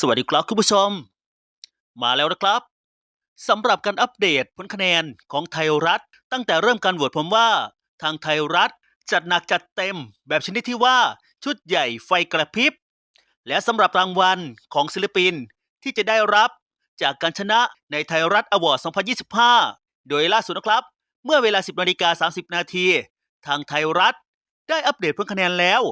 สวัสดีครับคุณผู้ชม มาแล้วนะครับสำหรับการอัปเดตผลคะแนนของไทยรัฐ ตั้งแต่เริ่มการโหวตผมว่า ทางไทยรัฐจัดหนักจัดเต็มแบบชนิดที่ว่าชุดใหญ่ไฟกระพริบ และสำหรับรางวัลของศิลปินที่จะได้รับจากการชนะในไทยรัฐอวอร์ด 2025 โดยล่าสุดนะครับ เมื่อเวลา 10นาฬิกา30 นาทีทางไทยรัฐได้อัปเดตผลคะแนนแล้ว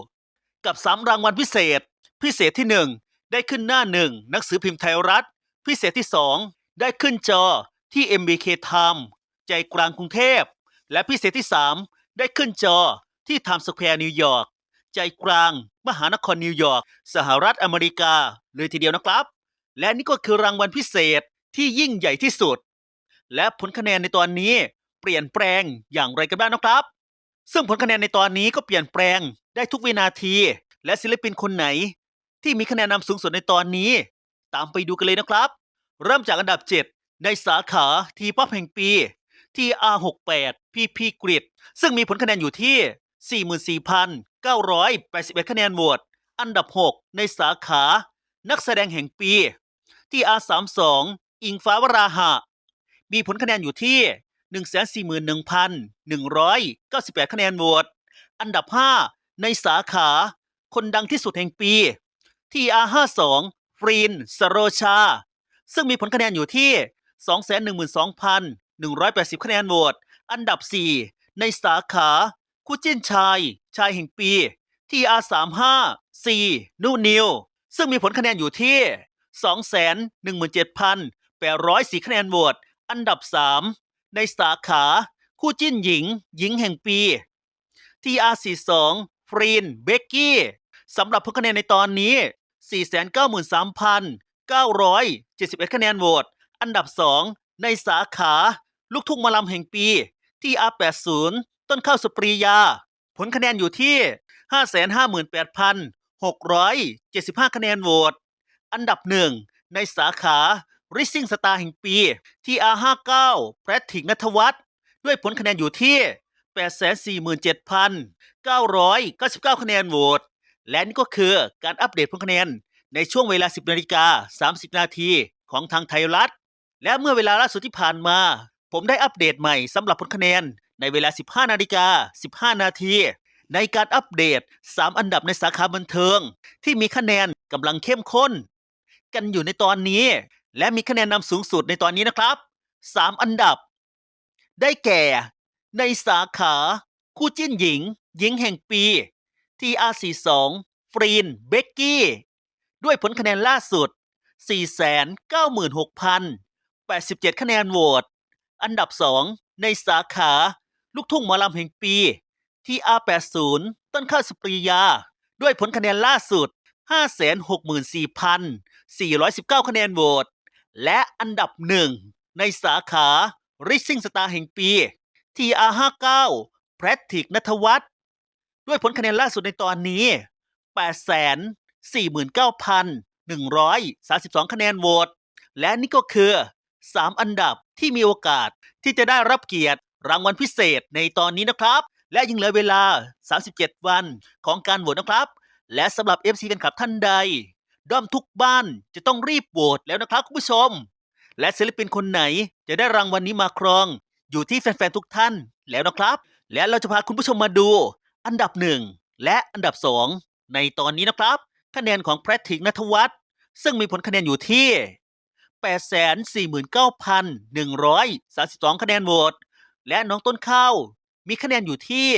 กับ3รางวัลพิเศษ พิเศษที่ 1 ได้ขึ้นหน้าหนึ่งหนังสือพิมพ์ไทยรัฐ พิเศษที่ 2 ได้ขึ้นจอที่ MBK Time ใจกลางกรุงเทพ และพิเศษที่ 3 ได้ขึ้นจอที่ Times Square นิวยอร์กใจกลาง มหานครนิวยอร์กสหรัฐอเมริกาเลยทีเดียวนะครับ และนี่ก็คือรางวัลพิเศษที่ยิ่งใหญ่ที่สุด และผลคะแนนในตอนนี้เปลี่ยนแปลงอย่างไรกันบ้างนะครับ ซึ่งผลคะแนนในตอนนี้ก็เปลี่ยนแปลงได้ทุกวินาที และศิลปินคนไหน ที่มีคะแนนนำสูงสุดในตอนนี้ ตามไปดูกันเลยนะครับ เริ่มจากอันดับ 7 ในสาขาทีป๊อปแห่งปี TR68 PP Grid ซึ่งมีผลคะแนนอยู่ที่ 44,981 คะแนนโหวตอันดับ 6 ในสาขานักแสดงแห่งปี TR32 อิงฟ้าวราหะ มีผลคะแนนอยู่ที่ 141,198 คะแนนโหวตอันดับ 5 ในสาขา คนดังที่สุดแห่งปี TR52 ฟรีนสโรชา ซึ่งมีผลคะแนนอยู่ที่ 212,180 คะแนนโหวต อันดับ 4 ในสาขา คู่จิ้นชาย ชายแห่งปี TR35 C นูนิว ซึ่งมีผลคะแนนอยู่ที่ 217,804 คะแนนโหวต อันดับ 3 ในสาขา คู่จิ้นหญิง หญิงแห่งปี TR42 ฟรีนเบกกี้สำหรับผลคะแนนในตอนนี้ 493,971 คะแนนโหวต อันดับ 2 ในสาขา ลูกทุ่งมาลำแห่งปี TR80 ต้นข้าวสปรียา ผลคะแนนอยู่ที่ 558,675 คะแนนโหวต อันดับ1ในสาขา Rising Star แห่งปี TR59 แพทริกนัทวัฒน์ด้วยผลคะแนนอยู่ที่ 847,999 คะแนนโหวต และนี่ก็คือการอัปเดตผลคะแนน ในช่วงเวลา 10นาฬิกา30 นาทีของทางไทยรัฐ และเมื่อเวลาล่าสุดที่ผ่านมา ผมได้อัปเดตใหม่สำหรับผลคะแนน ในเวลา 15นาฬิกา15 นาทีในการอัปเดต 3 อันดับในสาขาบันเทิง ที่มีคะแนนกำลังเข้มข้น กันอยู่ในตอนนี้ และมีคะแนนนำสูงสุดในตอนนี้นะครับ 3 อันดับ ได้แก่ ในสาขา คู่จิ้นหญิง หญิงแห่งปี TR42 ฟรีน เบกกี้ ด้วยผลคะแนนล่าสุด 496,087 คะแนนโหวต อันดับ 2 ในสาขา ลูกทุ่งหมอลำแห่งปี TR80 ต้นข้าวสปรียา ด้วยผลคะแนนล่าสุด 564,419 คะแนนโหวต และอันดับ1ในสาขา Rising Star แห่งปี TR59 แพทริกนัทวัฒน์ ด้วยผลคะแนนล่าสุดในตอนนี้ 849,132 คะแนนโหวต และนี่ก็คือ 3 อันดับที่มีโอกาสที่จะได้รับเกียรติรางวัลพิเศษในตอนนี้นะครับ และยังเหลือเวลา 37 วันของการโหวตนะครับ และสำหรับ FC แฟนคลับท่านใด ด้อมทุกบ้านจะต้องรีบโหวตแล้วนะครับคุณผู้ชม และศิลปินคนไหนจะได้รางวัลนี้มาครอง อยู่ที่แฟนๆทุกท่านแล้วนะครับ และเราจะพาคุณผู้ชมมาดู อันดับหนึ่งและอันดับสองในตอนนี้นะครับ คะแนนของแพทริกนัทวัฒน์ซึ่งมีผลคะแนนอยู่ที่ 849,132 คะแนนโหวตและน้องต้นข้าวมีคะแนนอยู่ที่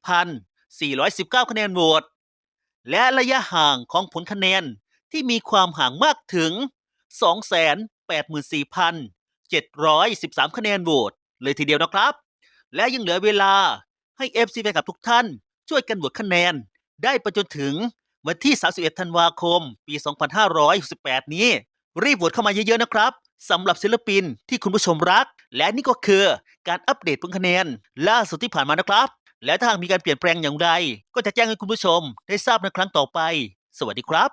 564,419 คะแนนโหวตและระยะห่างของผลคะแนนที่มีความห่างมากถึง 284,713 คะแนนโหวตเลยทีเดียวนะครับ และยังเหลือเวลา ให้ FC แฟนคลับทุกท่าน ช่วยกันโหวตคะแนน ได้ไปจนถึงวันที่ 31 ธันวาคม ปี 2568 นี้ รีบโหวตเข้ามาเยอะๆนะครับสำหรับศิลปินที่คุณผู้ชมรัก และนี่ก็คือการอัปเดตผลคะแนน ล่าสุดที่ผ่านมานะครับ และถ้าหากมีการเปลี่ยนแปลงอย่างไร ก็จะแจ้งให้คุณผู้ชมได้ทราบในครั้งต่อไป สวัสดีครับ